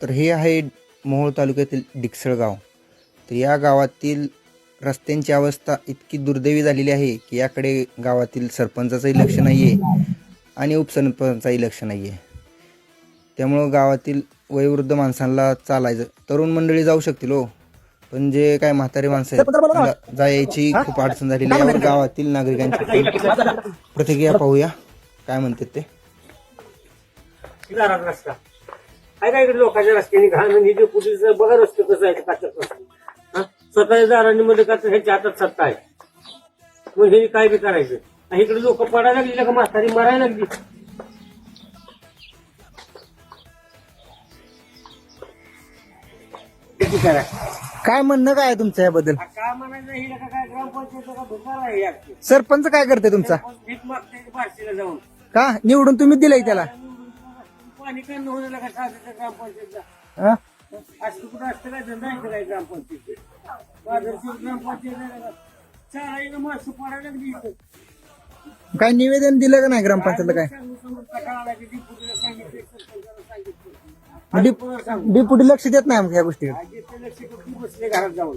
तर हे आहे मोहोळ तालुक्यातील डिकसळ गाव तर या गावातील रस्त्यांची अवस्था इतकी दुर्दैवी झालेली आहे की याकडे गावातील सरपंचाचंही लक्ष नाही आहे आणि उपसरपंचाचंही लक्ष नाही आहे त्यामुळं गावातील वयोवृद्ध माणसांना चालायचं तरुण मंडळी जाऊ शकतील हो. पण जे काय म्हातारे माणसं आहेत जायची खूप अडचण झालेली आहे. यावर गावातील नागरिकांची प्रतिक्रिया पाहूया. काय म्हणतात ते? काय काय इकडे लोकांच्या रस्त्याने घाण? आणि जे पुढील बघा रस्ते कसं आहे रस्ते हा? स्वतःच्या दारांनी मध्ये का तर ह्यांच्या हातात सत्ता आहे. मग हे काय बी करायचं? आणि इकडे लोक पडायला लागली का म्हातारी मरायला लागली. करा? काय म्हणणं काय आहे तुमचं याबद्दल? काय म्हणायचं? का काय ग्रामपंचायत का आहे सरपंच काय करते तुमचा? भीक मागते जाऊन. का? निवडून तुम्ही दिलंय त्याला? पाणी का होऊ का साधं ग्रामपंचायतचा हा? असं कुठं असतं काय? धंदा आहे का काय ग्रामपंचायत ग्रामपंचायत माणसं पडायला लागली इथं. काय निवेदन दिलं का नाही ग्रामपंचायतला काय? सांगून सांगून कंटाळा आला की डिप्युटीला सांगितलं, सरपंचाला सांगितलं. डिप- डिप्युटी लक्ष देत नाही मग या गोष्टी आजी ते लक्ष बसले घरात जाऊन.